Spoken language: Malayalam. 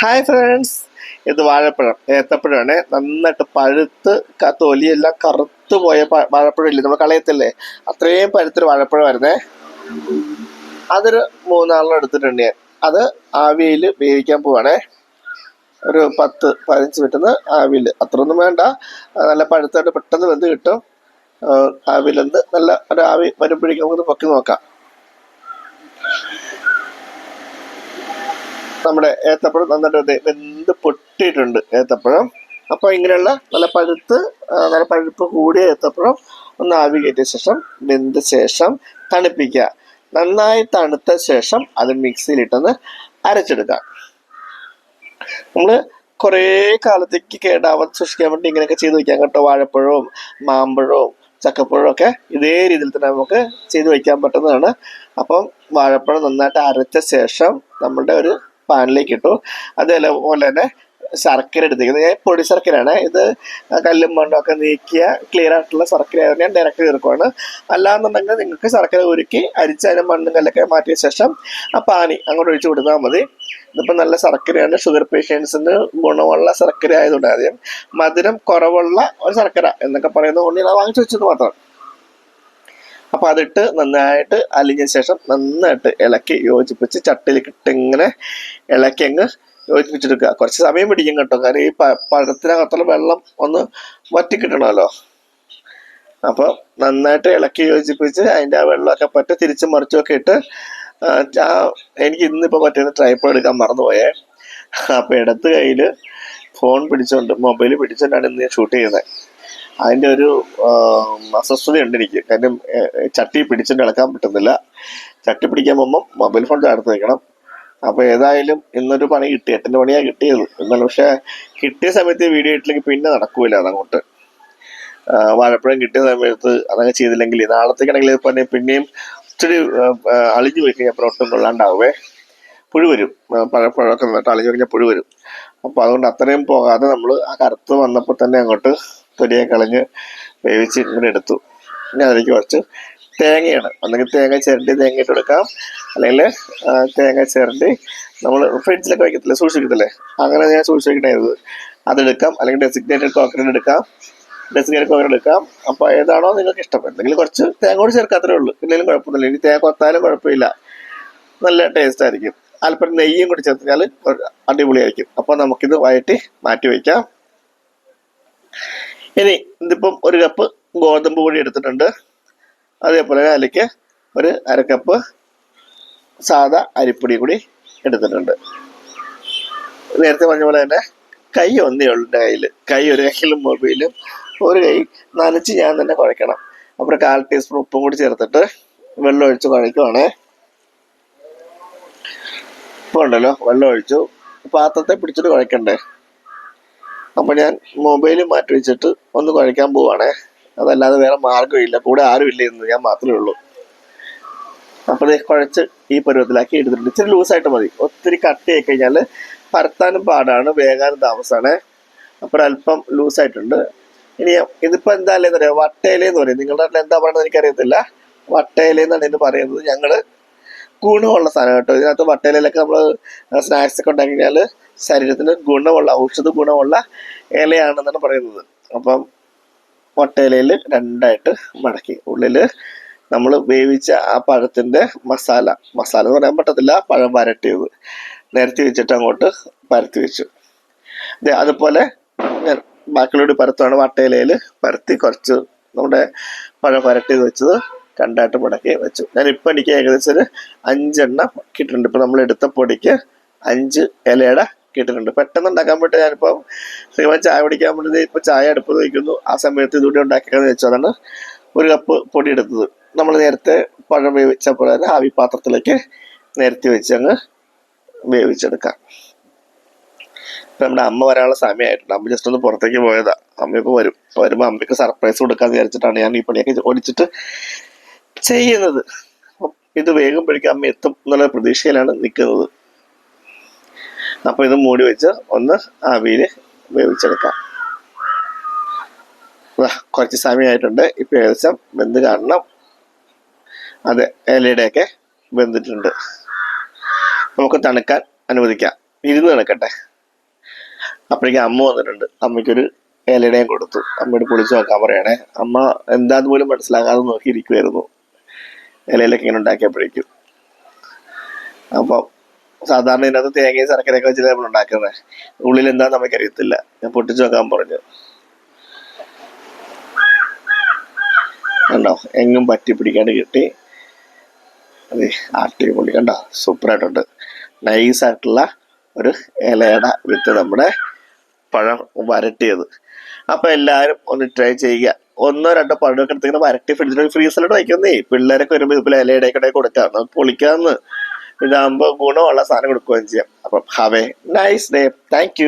ഹായ് ഫ്രണ്ട്സ് ഇത് വാഴപ്പഴം ഏത്തപ്പഴമാണ്. നന്നായിട്ട് പഴുത്ത് തൊലിയെല്ലാം കറുത്ത് പോയ വാഴപ്പഴം ഇല്ലേ നമ്മൾ കളയത്തില്ലേ? അത്രയും പഴുത്തൊരു വാഴപ്പഴം വരുന്നേ അതൊരു മൂന്നാളിനെ എടുത്തിട്ടുണ്ട് ഞാൻ. അത് ആവിയിൽ വേവിക്കാൻ പോവാണേ. ഒരു പത്ത് പതിനഞ്ച് മിനിറ്റ് ആവിയിൽ. അത്രയൊന്നും വേണ്ട. നല്ല പഴുത്തായിട്ട് പെട്ടെന്ന് വെന്ത് കിട്ടും. ആവിയിലെന്ത് നല്ല ഒരു ആവി വരുമ്പോഴേക്കും നമുക്ക് പൊക്കി നോക്കാം. നമ്മുടെ ഏത്തപ്പഴം നന്നായിട്ട് വെന്ത് പൊട്ടിയിട്ടുണ്ട് ഏത്തപ്പഴം. അപ്പോൾ ഇങ്ങനെയുള്ള നല്ല പഴുത്ത് നല്ല പഴുപ്പ് കൂടിയ ഏത്തപ്പഴം ഒന്ന് ആവി കയറ്റിയ ശേഷം വെന്ത ശേഷം തണുപ്പിക്കുക. നന്നായി തണുത്ത ശേഷം അത് മിക്സിയിലിട്ടൊന്ന് അരച്ചെടുക്കാം നമ്മൾ കുറേ കാലത്തേക്ക് കേടാവാൻ സൂക്ഷിക്കാൻ വേണ്ടി ഇങ്ങനെയൊക്കെ ചെയ്ത് വെക്കാം കേട്ടോ. വാഴപ്പഴവും മാമ്പഴവും ചക്കപ്പഴവും ഒക്കെ ഇതേ രീതിയിൽ തന്നെ നമുക്ക് ചെയ്ത് വെക്കാൻ പറ്റുന്നതാണ്. അപ്പം വാഴപ്പഴം നന്നായിട്ട് അരച്ച ശേഷം നമ്മളുടെ ഒരു പാനിലേക്ക് ഇട്ടു. അതേപോലെ തന്നെ ശർക്കര എടുത്തിരിക്കുന്നത് ഞാൻ പൊടി ശർക്കരയാണ്. ഇത് കല്ലും മണ്ണും ഒക്കെ നീക്കിയ ക്ലിയർ ആയിട്ടുള്ള ശർക്കര ആയതുകൊണ്ട് ഞാൻ ഡയറക്റ്റ് ചേർക്കുവാണ്. അല്ലാന്നുണ്ടെങ്കിൽ നിങ്ങൾക്ക് ശർക്കര ഉരുക്കി അരിച്ചാലും മണ്ണും കല്ലൊക്കെ മാറ്റിയ ശേഷം ആ പാനി അങ്ങോട്ട് ഒഴിച്ചു കൊടുത്താൽ മതി. ഇതിപ്പോൾ നല്ല ശർക്കരയാണ്. ഷുഗർ പേഷ്യൻസിന് ഗുണമുള്ള ശർക്കര ആയതുകൊണ്ട് ആദ്യം മധുരം കുറവുള്ള ഒരു ശർക്കര എന്നൊക്കെ പറയുന്നത് കൊണ്ട് ഞാൻ വാങ്ങിച്ചു വെച്ചത് മാത്രം. അപ്പൊ അതിട്ട് നന്നായിട്ട് അലിഞ്ഞ ശേഷം നന്നായിട്ട് ഇളക്കി യോജിപ്പിച്ച് ചട്ടിയിലേക്ക് ഇട്ട് ഇങ്ങനെ ഇളക്കി അങ്ങ് യോജിപ്പിച്ചെടുക്കുക. കുറച്ച് സമയം പിടിക്കും കേട്ടോ. കാരണം ഈ പഴത്തിനകത്തുള്ള വെള്ളം ഒന്ന് വറ്റി കിട്ടണമല്ലോ അപ്പൊ നന്നായിട്ട് ഇളക്കി യോജിപ്പിച്ച് അതിന്റെ ആ വെള്ളമൊക്കെ പറ്റി തിരിച്ച് മറിച്ചൊക്കെ ഇട്ട് ആ, എനിക്ക് ഇന്നിപ്പോ പറ്റുന്ന ട്രൈപ്പ് എടുക്കാൻ മറന്നുപോയേ. അപ്പൊ ഇടത്ത് കയ്യിൽ ഫോൺ പിടിച്ചോണ്ട് മൊബൈൽ പിടിച്ചോണ്ടാണ് ഇന്ന് ഞാൻ ഷൂട്ട് ചെയ്യുന്നത്. അതിന്റെ ഒരു അസ്വസ്ഥതയുണ്ട് എനിക്ക് കാര്യം ചട്ടി പിടിച്ചിട്ട് ഇളക്കാൻ പറ്റുന്നില്ല. ചട്ടി പിടിക്കാൻ പോകുമ്പോൾ മൊബൈൽ ഫോൺ ചേർത്ത് വെക്കണം അപ്പൊ ഏതായാലും ഇന്നൊരു പണി കിട്ടി. എട്ടിന്റെ പണിയാണ് കിട്ടിയത്. എന്നാലും പക്ഷെ കിട്ടിയ സമയത്ത് വീഡിയോ ഇട്ടില്ലെങ്കിൽ പിന്നെ നടക്കൂല അതങ്ങോട്ട്. വാഴപ്പഴം കിട്ടിയ സമയത്ത് അതങ്ങ് ചെയ്തില്ലെങ്കിൽ നാളത്തേക്കാണെങ്കിൽ പിന്നെ പിന്നെയും ഇച്ചിരി അളിഞ്ഞു പോയി കഴിഞ്ഞാൽ ഒട്ടും കൊള്ളാണ്ടാവേ. പുഴു വരും. പഴപ്പഴമൊക്കെ നന്നിട്ട് അളിഞ്ഞു കഴിഞ്ഞാൽ പുഴു വരും. അപ്പോൾ അതുകൊണ്ട് അത്രയും പോകാതെ നമ്മൾ ആ കറുത്ത് വന്നപ്പോൾ തന്നെ അങ്ങോട്ട് തൊലിയെ കളഞ്ഞ് വേവിച്ച് ഇങ്ങനെ എടുത്തു. പിന്നെ അതിലേക്ക് കുറച്ച് തേങ്ങയാണ്. അല്ലെങ്കിൽ തേങ്ങ ചിരണ്ടി തേങ്ങ ഇട്ട് കൊടുക്കാം. അല്ലെങ്കിൽ തേങ്ങ ചിരണ്ടി നമ്മൾ ഫ്രിഡ്ജിലൊക്കെ വയ്ക്കത്തില്ലേ സൂക്ഷിക്കത്തില്ലേ? അങ്ങനെ ഞാൻ സൂക്ഷിക്കണത് അതെടുക്കാം. അല്ലെങ്കിൽ ഡെസിഗ്നേറ്റഡ് കോക്കറിൽ എടുക്കാം. ഡെസിഗ്നേറ്റഡ് കോക്കറിൽ എടുക്കാം. അപ്പോൾ ഏതാണോ നിങ്ങൾക്ക് ഇഷ്ടം എന്തെങ്കിലും കുറച്ച് തേങ്ങ കൂടി ചേർക്കാത്തേ ഉള്ളൂ. ഇല്ലെങ്കിലും കുഴപ്പമൊന്നുമില്ല. ഇനി തേങ്ങ കൊത്താലും കുഴപ്പമില്ല. നല്ല ടേസ്റ്റ് ആയിരിക്കും. അല്പം നെയ്യും കൂടി ചേർത്താൽ അടിപൊളിയായിരിക്കും. അപ്പോൾ നമുക്കിത് വയറ്റി മാറ്റി വയ്ക്കാം. ഇനി ഇതിപ്പം ഒരു കപ്പ് ഗോതമ്പ് പൊടി എടുത്തിട്ടുണ്ട്. അതേപോലെ അതിലേക്ക് ഒരു അരക്കപ്പ് കപ്പ് സാദാ അരിപ്പൊടി കൂടി എടുത്തിട്ടുണ്ട്. നേരത്തെ പറഞ്ഞ പോലെ തന്നെ കൈ ഒന്നേ ഉള്ളൂ കയ്യിൽ കൈ ഒരു കയ്യിലും മൊബൈലും. ഒരു കൈ നനച്ച് ഞാൻ തന്നെ കുഴക്കണം. അപ്പോൾ കാൽ ടീസ്പൂൺ ഉപ്പും കൂടി ചേർത്തിട്ട് വെള്ളം ഒഴിച്ച് കുഴക്കുവാണേ ഇപ്പോൾ ഉണ്ടല്ലോ വെള്ളം ഒഴിച്ചു. പാത്രത്തെ പിടിച്ചിട്ട് കുഴക്കണ്ടേ? അപ്പൊ ഞാൻ മൊബൈൽ മാറ്റി വെച്ചിട്ട് ഒന്ന് കുഴക്കാൻ പോവാണേ. അതല്ലാതെ വേറെ മാർഗമില്ല കൂടെ ആരും ഇല്ല ഇന്ന്. ഞാൻ മാത്രമേ ഉള്ളൂ. അപ്പൊ ദേ കുഴച്ച് ഈ പരുവത്തിലാക്കി എടുത്തിട്ടുണ്ട്. ഇച്ചിരി ലൂസായിട്ട് മതി. ഒത്തിരി കട്ടിയായി കഴിഞ്ഞാൽ പരത്താനും പാടാണ്. വേകാനും താമസമാണ് അപ്പൊ ലൂസ് ലൂസായിട്ടുണ്ട്. ഇനി ഇതിപ്പോ എന്താ അല്ലേന്ന് അറിയാം? വട്ടയിലെന്ന് പറയും. നിങ്ങളുടെ നാട്ടിൽ എന്താ പറയുന്നത് എനിക്കറിയത്തില്ല. വട്ടയിലെന്നാണ് ഇതിന് പറയുന്നത്. ഞങ്ങൾ ഗുണമുള്ള സാധനം കേട്ടോ. ഇതിനകത്ത് വട്ടയിലൊക്കെ നമ്മൾ സ്നാക്സ് ഒക്കെ ഉണ്ടാക്കി കഴിഞ്ഞാൽ ശരീരത്തിന് ഗുണമുള്ള ഔഷധ ഗുണമുള്ള ഇലയാണെന്നാണ് പറയുന്നത്. അപ്പം വട്ടയിലയിൽ രണ്ടായിട്ട് മടക്കി. ഉള്ളിൽ നമ്മൾ വേവിച്ച ആ പഴത്തിന്റെ മസാല. മസാല എന്ന് പറയാൻ പറ്റത്തില്ല. പഴം വരട്ടിയത്. നിരത്തി വെച്ചിട്ട് അങ്ങോട്ട് പരത്തി വെച്ചു. അതുപോലെ ഞാൻ ബാക്കിയുള്ള പരത്തുവാണ് വട്ടയിലയിൽ പരത്തി കുറച്ച് നമ്മുടെ പഴം വരട്ടിയത് വെച്ചത്. രണ്ടായിട്ട് മടക്കി വെച്ചു. ഞാൻ ഇപ്പം എനിക്ക് ഏകദേശം ഒരു അഞ്ചെണ്ണം കിട്ടിയിട്ടുണ്ട്. ഇപ്പം നമ്മൾ എടുത്ത പൊടിക്ക് അഞ്ച് ഇലയുടെ കിട്ടിയിട്ടുണ്ട്. പെട്ടെന്ന് ഉണ്ടാക്കാൻ വേണ്ടി ഞാനിപ്പോൾ ശ്രീമാൻ ചായ പിടിക്കാൻ പറ്റുന്നത് ഇപ്പോൾ ചായ അടുപ്പ് വയ്ക്കുന്നു ആ സമയത്ത് ഇതുകൂടി ഉണ്ടാക്കിയെന്ന് വെച്ചു അതാണ് ഒരു കപ്പ് പൊടി എടുത്തത്. നമ്മൾ നേരത്തെ പഴം വേവിച്ച പോലെ തന്നെ ആവി പാത്രത്തിലേക്ക് നിരത്തി വെച്ച് അങ്ങ് വേവിച്ചെടുക്കാം. ഇപ്പം നമ്മുടെ അമ്മ വരാനുള്ള സമയമായിട്ടുണ്ട്. അമ്മ ജസ്റ്റ് ഒന്ന് പുറത്തേക്ക് പോയതാ. അമ്മ ഇപ്പോൾ വരും. വരുമ്പോൾ അമ്മയ്ക്ക് സർപ്രൈസ് കൊടുക്കാന്ന് വിചാരിച്ചിട്ടാണ് ഞാൻ ഈ പണിയൊക്കെ ഓടിച്ചിട്ട് ചെയ്യുന്നത്. അപ്പം ഇത് വേഗമ്പോഴേക്കും അമ്മ എത്തും എന്നുള്ള പ്രതീക്ഷയിലാണ് നിൽക്കുന്നത്. അപ്പോൾ ഇത് മൂടി വെച്ച് ഒന്ന് ആവിയിൽ വേവിച്ചെടുക്കാം. കുറച്ച് സമയമായിട്ടുണ്ട്. ഇപ്പം ഏകദേശം വെന്ത് കാണണം. അതെ ഇലയുടെയൊക്കെ വെന്തിട്ടുണ്ട്. നമുക്ക് തണുക്കാൻ അനുവദിക്കാം. ഇരുന്ന് തണുക്കട്ടെ. അപ്പോഴേക്കും അമ്മ വന്നിട്ടുണ്ട്. അമ്മയ്ക്കൊരു ഇലയുടെയും കൊടുത്തു. അമ്മയോട് പൊളിച്ചു നോക്കാൻ പറയണേ. അമ്മ എന്താന്ന് പോലും മനസ്സിലാകാതെ നോക്കിയിരിക്കുമായിരുന്നു ഇലയിലൊക്കെ ഇങ്ങനെ ഉണ്ടാക്കിയപ്പോഴേക്കും. അപ്പം സാധാരണ ഇതിനകത്ത് തേങ്ങയും ശർക്കരയൊക്കെ വെച്ചിട്ട് നമ്മൾ ഉണ്ടാക്കുന്നത്. ഉള്ളിൽ എന്താന്ന് നമുക്കറിയത്തില്ല. ഞാൻ പൊട്ടിച്ചു നോക്കാൻ പറഞ്ഞു. കണ്ടോ? എങ്ങും പറ്റി പിടിക്കാണ്ട് കിട്ടി. അതെ അടിപൊളി. കണ്ടോ? സൂപ്പറായിട്ടുണ്ട്. നൈസായിട്ടുള്ള ഒരു ഇലയുടെ വിത്ത് നമ്മുടെ പഴം വരട്ടിയത്. അപ്പൊ എല്ലാവരും ഒന്ന് ട്രൈ ചെയ്യുക. ഒന്നോ രണ്ടോ പഴമൊക്കെ എടുത്തിങ്ങനെ വരട്ടി ഫ്രിഡ്ജിൽ ഫ്രീസറിലോട്ട് വയ്ക്കുന്നേ. പിള്ളേരൊക്കെ വരുമ്പോൾ ഇതുപോലെ ഇലയുടെ കൂടെ കൊടുക്കാം. നമുക്ക് പൊളിക്കാന്ന്. ഇതാകുമ്പോൾ ഗുണമുള്ള സാധനം കൊടുക്കുകയും ചെയ്യാം. അപ്പം ഹാവ് നൈസ് ഡേ താങ്ക്